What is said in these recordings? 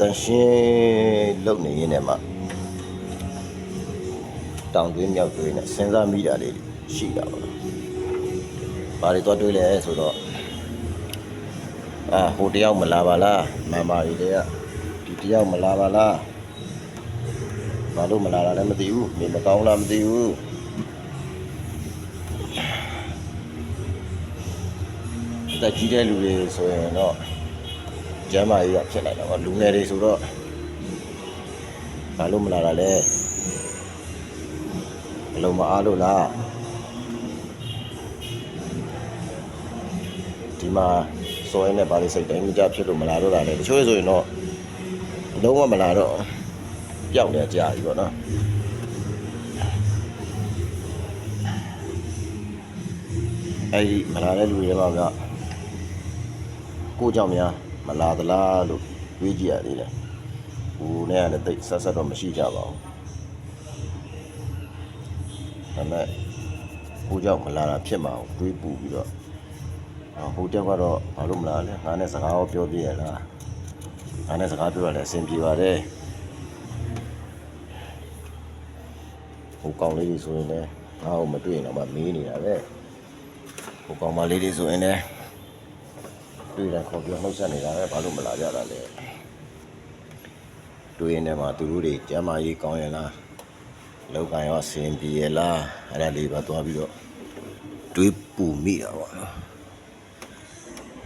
တန်ရှင်းလုပ်နေရင်းနဲ့မှတောင်သွင်းမြောက်သွင်းနဲ့စဉ်းစားမိတာလေးရှိတာပါဘာတွေတော့တွေးလဲဆိုတော့အာဟိုတယောက်မလာပါလားမန်မာရီတွေကဒီတယောက်မလာပါလားဘာလို့မလာတာလဲမသိဘူးနေမကောင်းလားမသိဘူးအသက်ကြီးတဲ့လူတွေဆိုရင်တော့ ကျမ်းမာရေးကဖြစ်နိုင်တာပေါ့လူငယ်တွေဆိုတော့ဘာလို့မလာတာလဲအလုံးမအားလို့လားဒီမှာစောရင်းနဲ့ဘာလို့စိတ်တိုင်းမကြဖြစ်လို့မလာတော့တာလဲတချို့ဆိုရင်တော့လုံးဝမလာတော့ပျောက်နေကြပြီပေါ့နော်အဲဒီမလာတဲ့လူတွေမှာကကိုကြောင့်များ မလာသလားလို့တွေးကြည့်ရသေးတယ်ဟိုနဲ့ကလည်းတိတ်ဆက်ဆက်တော့မရှိကြပါဘူးဒါပေမဲ့ကိုကြောင့်မလာတာဖြစ်မှာကိုတွေးပူပြီးတော့အော်ဟိုတက်ကတော့ဘာလို့မလာလဲငါနဲ့စကားရောပြောပြရလားငါနဲ့စကားပြောရလဲအဆင်ပြေပါတယ်ဟိုကောင်လေးတွေဆိုရင်လည်းငါ့ကိုမတွေ့ရင်တော့မမေးနေတာပဲဟိုကောင်မလေးတွေဆိုရင်လည်း တွေ့တယ်ခေါ်ပြောနှုတ်ဆက်နေတာပဲဘာလို့မလာကြတာလဲတွေ့ရင်လည်းမှသူတို့တွေကျမ်းမာရေးကောင်းရလားလောက်ကန်ရောအဆင်ပြေရလားအဲ့ဒါလေးပါသွားပြီးတော့တွေးပူမိတာပေါ့နော်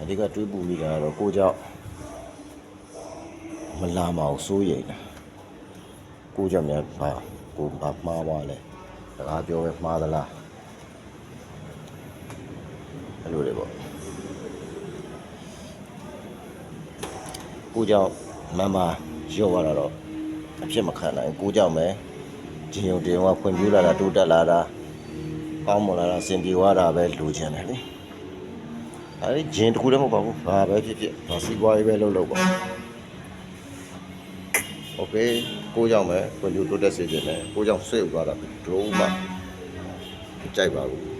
အဓိကတွေးပူမိတာကတော့ကိုကြောင့်မလာမအောင်စိုးရိမ်တာကိုကြောင့်များဘာကိုဘာမှားပါလဲစကားပြောပဲမှားသလားအဲ့လိုလေပေါ့ ကိုကြောင့်မမရော့သွားတာတော့အဖြစ်မခံနိုင်ကိုကြောင့်ပဲဂျင်းုံတင်ကဖွံ့ဖြိုးလာတာတိုးတက်လာတာကောင်းမွန်လာတာစင်ပြေသွားတာပဲလိုချင်တယ်လေအဲဒီဂျင်းတစ်ခုတည်းမဟုတ်ပါဘူးဘာပဲဖြစ်ဖြစ်ဘာစီးပွားရေးပဲလုပ်လို့ပါโอเคကိုကြောင့်ပဲဖွံ့ဖြိုးတိုးတက်စေချင်တယ်ကိုကြောင့်ဆွေးဥသွားတာဒရုန်းမှမကြိုက်ပါဘူး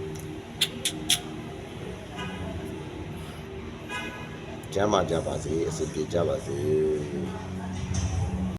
ကျမ်းမာကြပါစေအစစ်ပြေကြပါစေ